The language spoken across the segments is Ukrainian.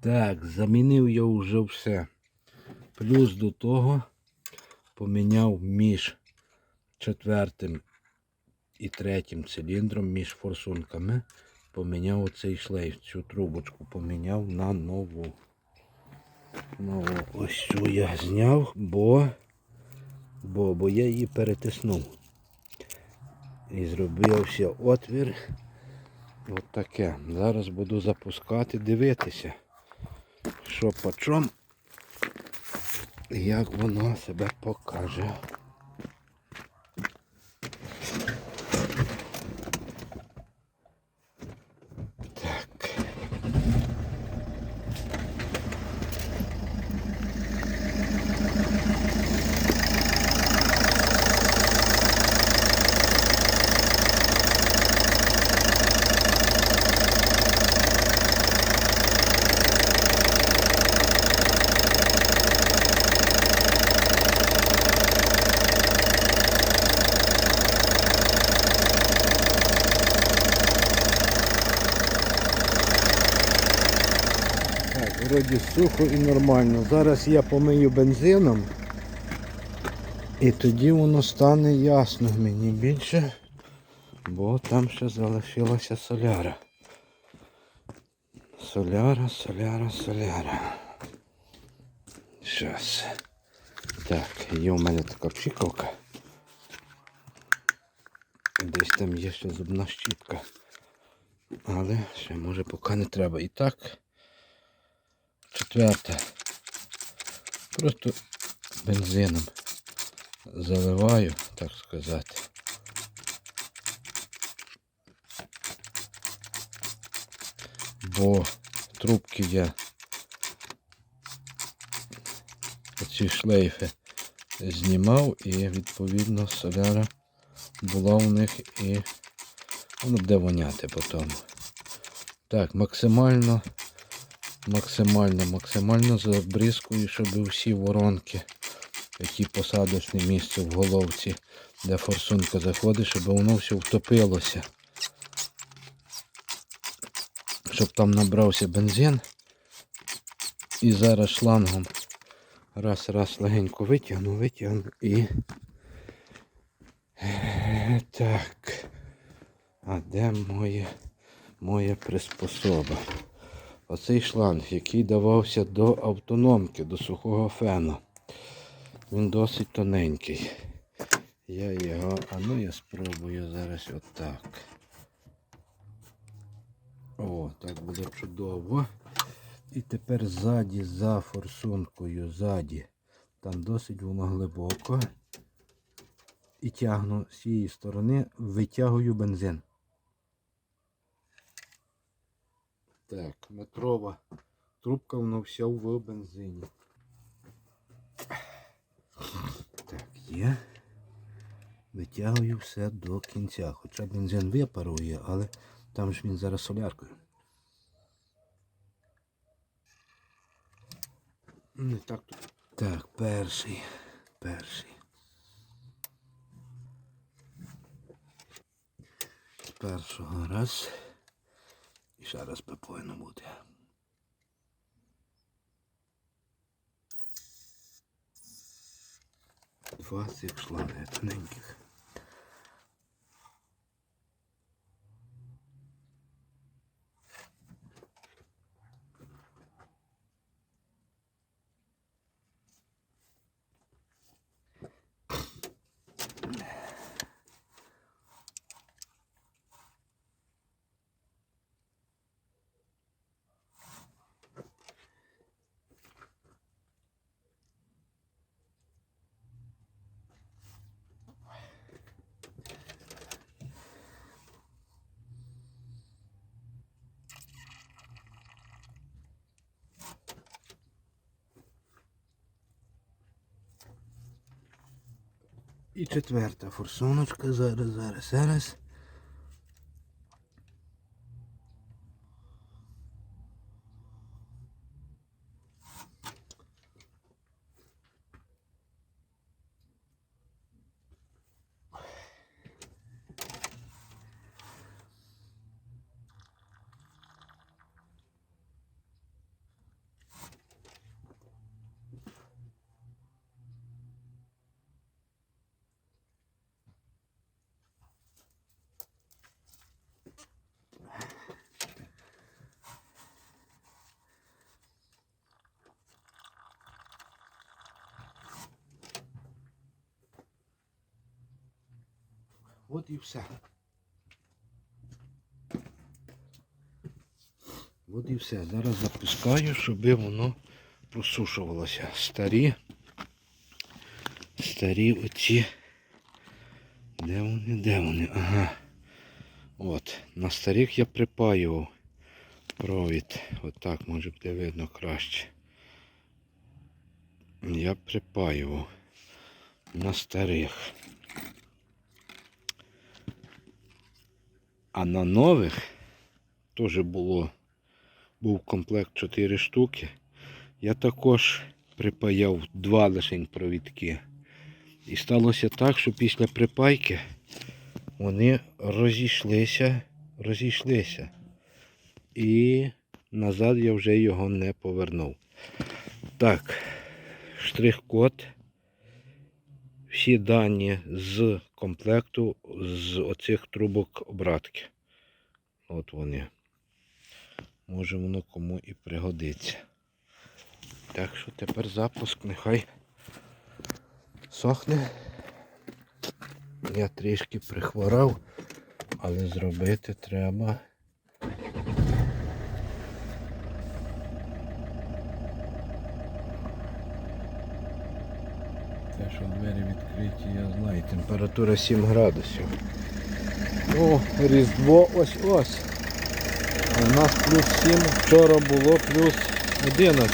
Так, замінив я вже все. Плюс до того поміняв між четвертим і третім циліндром, між форсунками. Поміняв оцей шлейф, цю трубочку поміняв на нову. Нову. Ось цю я зняв, бо, бо, бо я її перетиснув. І зробився отвір. От таке. Зараз буду запускати, дивитися, що по чому, як воно себе покаже. Так. Так, вроді сухо і нормально. Зараз я помию бензином. І тоді воно стане ясно мені більше, бо там ще залишилася соляра. Соляра, соляра, соляра. Щас. Так, є у мене така пшикалка. Десь там є ще зубна щітка. Але ще може поки не треба. І так. Четверте. Просто бензином заливаю, так сказати. Бо трубки я оці шлейфи знімав і відповідно соляра була у них і воно буде воняти потім. Так, максимально максимально, максимально забризкую, щоб всі воронки, які посадочне місце в головці, де форсунка заходить, щоб воно все втопилося. Щоб там набрався бензин. І зараз шлангом раз, раз легенько витягну, витягну і. Е, Так. А де моє, моя приспособа? Оцей шланг, який давався до автономки, до сухого фену. Він досить тоненький. Я його, а ну я спробую зараз отак. О, так буде чудово. І тепер ззаді, за форсункою, ззаді. Там досить воно глибоко. І тягну з цієї сторони, витягую бензин. Так, метрова трубка воно вся в бензині. Так, є. Витягую все до кінця. Хоча бензин випарує, але там ж він зараз соляркою. Не так тут. Так, перший. Перший. З першого раз. Ще раз би повинно бути. Два цих шланги тоненьких. І четверта форсуночка. Зараз, зараз, зараз. От і все. От і все. Зараз запускаю, щоб воно просушувалося. Старі. Старі оці. Де вони? Де вони? Ага. От. На старих я припаював провід. Отак може буде видно краще. Я припаював на старих. А на нових теж було, був комплект 4 штуки. Я також припаяв два лишень провідки. І сталося так, що після припайки вони розійшлися, розійшлися. І назад я вже його не повернув. Так, штрих-код. Всі дані з комплекту з оцих трубок обратки. От вони. Може воно кому і пригодиться. Так що тепер запуск нехай сохне. Я трішки прихворав, але зробити треба. Те, що двері відкриті, я знаю. Температура 7 градусів. О, Різдво ось ось. А у нас плюс 7, вчора було плюс 11.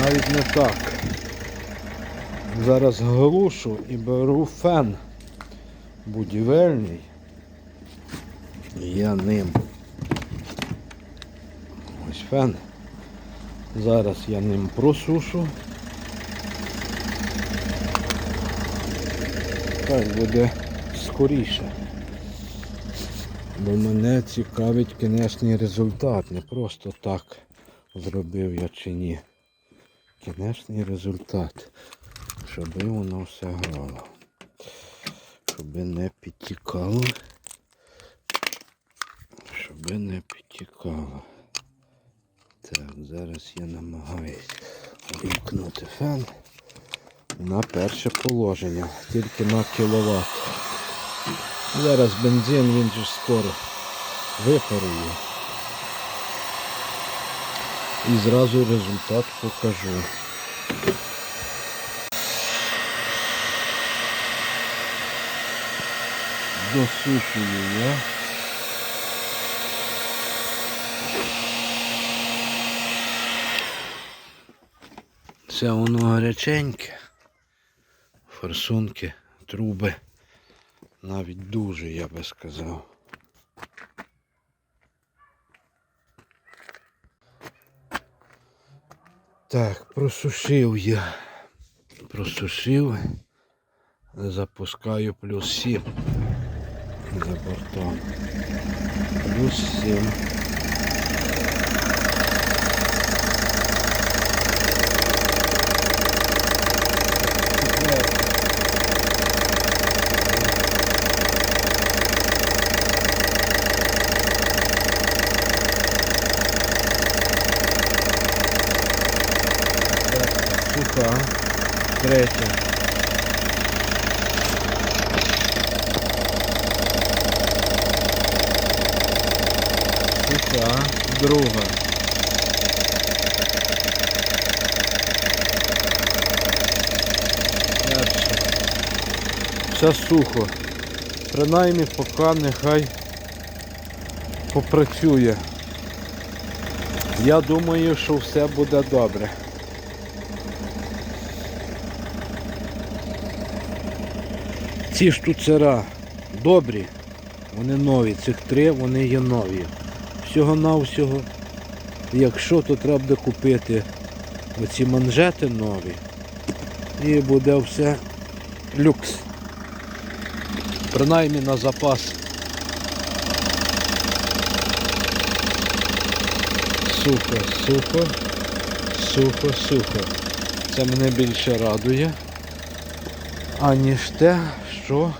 Навіть не так. Зараз глушу і беру фен будівельний. Я ним. Фен. Зараз я ним просушу. Так буде скоріше. Бо мене цікавить кінечний результат. Не просто так зробив я чи ні. Кінечний результат. Щоб воно все грало. Щоб не підтікало. Щоб не підтікало. Так, зараз я намагаюсь увімкнути фен на перше положення, тільки на кіловат. Зараз бензин він же скоро випарує. І зразу результат покажу. Досушую я. Це воно гаряченьке. Форсунки, труби. Навіть дуже, я би сказав. Так, просушив я. Просушив. Запускаю плюс 7 за бортом. Плюс 7. Суха. Третя. Суха. Друга. Перша. Все сухо. Принаймні поки нехай попрацює. Я думаю, що все буде добре. Ці штуцера добрі, вони нові. Цих три вони є нові. Всього-навсього, якщо, то треба буде купити оці манжети нові. І буде все люкс. Принаймні на запас. Сухо, сухо, сухо, сухо. Це мене більше радує, аніж те, що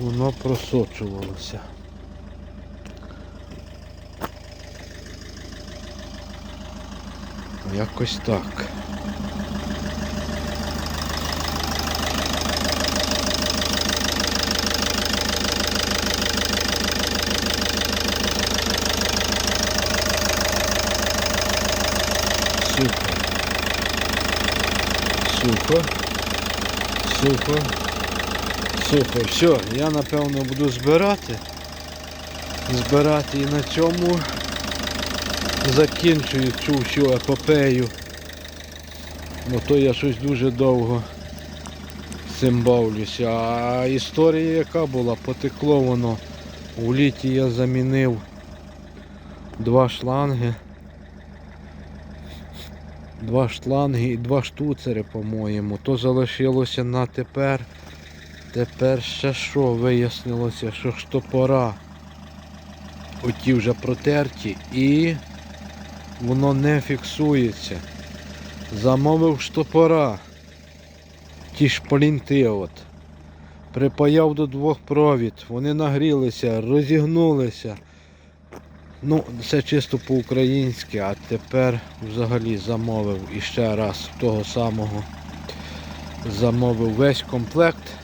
воно просочувалося. Якось так. Сухо. Сухо. Сухо. Сухо. Все, я напевно буду збирати. Збирати і на цьому закінчую цю всю епопею. Бо то я щось дуже довго цим бавлюся. А історія яка була? Потекло воно. У літі я замінив два шланги. Два шланги і два штуцери, по-моєму. То залишилося на тепер. Тепер ще що вияснилося, що штопора оті вже протерті і воно не фіксується. Замовив штопора. Ті шплінти от. Припаяв до двох провід, вони нагрілися, розігнулися. Ну, це чисто по-українськи, а тепер взагалі замовив іще раз того самого. Замовив весь комплект.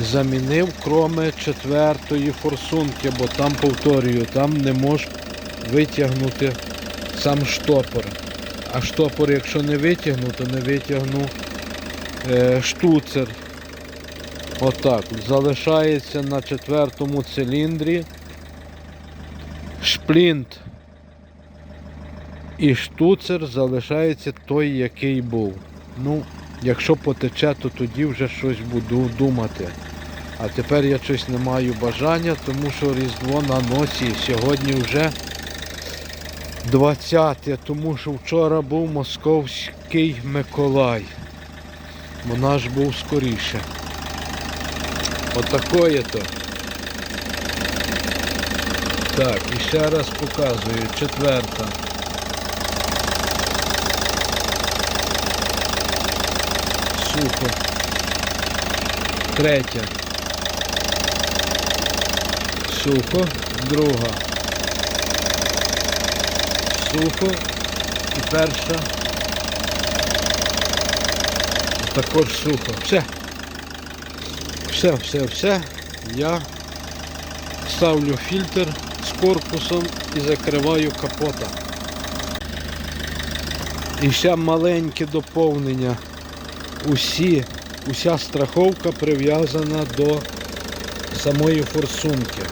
Замінив кроме четвертої форсунки, бо там повторюю, там не можеш витягнути сам штопор. А штопор, якщо не витягну, то не витягну е, штуцер. Отак. Залишається на четвертому циліндрі шплінт і штуцер залишається той, який був. Ну, якщо потече, то тоді вже щось буду думати. А тепер я щось не маю бажання, тому що Різдво на носі. Сьогодні вже 20, тому що вчора був московський Миколай. Бо наш був скоріше. Отакое то. Так, і ще раз показую. Четверта. Сухо. Третя. Сухо. Друга. Сухо. І перша. Також сухо. Все. Все, все, все. Я ставлю фільтр з корпусом і закриваю капота. І ще маленьке доповнення. Усі, уся страховка прив'язана до самої форсунки.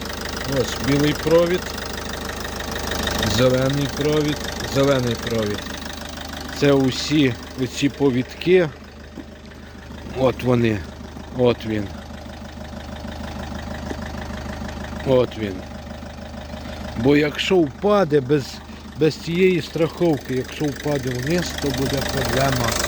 Ось білий провід, зелений провід, зелений провід. Це усі оці повідки. От вони. От він. От він. Бо якщо впаде без, без цієї страховки, якщо впаде вниз, то буде проблема